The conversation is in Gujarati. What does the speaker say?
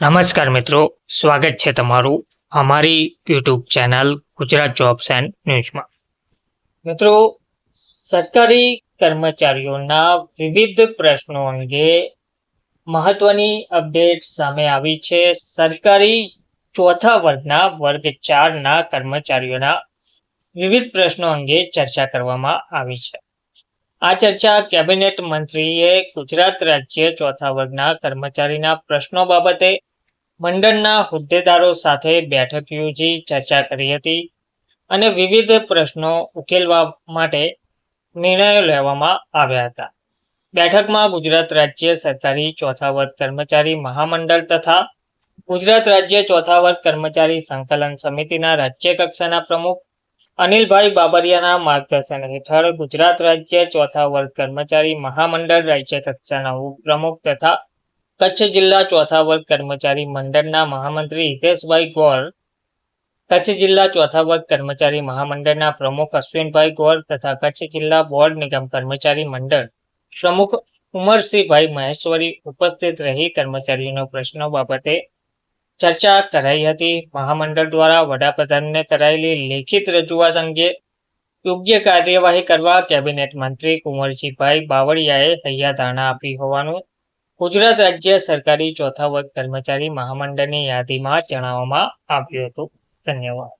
નમસ્કાર મિત્રો, સ્વાગત છે તમારું અમારી YouTube channel Gujarat jobs and ન્યૂઝમાં મિત્રો, સરકારી કર્મચારીઓના વિવિધ પ્રશ્નો અંગે મહત્વની અપડેટ સામે આવી છે. સરકારી ચોથા વર્ગના વર્ગ ચારના કર્મચારીઓના વિવિધ પ્રશ્નો અંગે ચર્ચા કરવામાં આવી છે. આ ચર્ચા કેબિનેટ મંત્રીએ ગુજરાત રાજ્ય ચોથા વર્ગના કર્મચારીના પ્રશ્નો બાબતે મંડળના હોદ્દેદારો સાથે બેઠક યોજી ચર્ચા કરી હતી અને વિવિધ પ્રશ્નો ઉકેલવા માટે નિર્ણયો લેવામાં આવ્યા હતા. બેઠકમાં ગુજરાત રાજ્ય સરકારી ચોથા વર્ગ કર્મચારી મહામંડળ તથા ગુજરાત રાજ્ય ચોથા વર્ગ કર્મચારી સંકલન સમિતિના રાજ્ય કક્ષાના પ્રમુખ અનિલભાઈ બાબરિયાના માર્ગદર્શન હેઠળ ગુજરાત રાજ્ય ચોથા વર્ગ કર્મચારી મહામંડળ રાજ્ય કક્ષાના ઉપપ્રમુખ તથા કચ્છ જિલ્લા ચોથા વર્ગ કર્મચારી મંડળના મહામંત્રી હિતેશભાઈ ગોર કચ્છ જિલ્લા ચોથા વર્ગ કર્મચારી મહામંડળના પ્રમુખ અશ્વિનભાઈ ગોર તથા કચ્છ જિલ્લા બોર્ડ નિગમ કર્મચારી મંડળ પ્રમુખ ઉમરસિંહભાઈ મહેશ્વરી ઉપસ્થિત રહી કર્મચારીઓના પ્રશ્નો બાબતે ચર્ચા કરાઈ હતી. મહામંડળ દ્વારા વડાપ્રધાનને કરાયેલી લેખિત રજૂઆત અંગે યોગ્ય કાર્યવાહી કરવા કેબિનેટ મંત્રી કુંવરજીભાઈ બાવળિયાએ હૈયાધારણા આપી હોવાનું ગુજરાત રાજ્ય સરકારી ચોથા વર્ગ કર્મચારી મહામંડળની યાદીમાં જણાવવામાં આવ્યું હતું. ધન્યવાદ.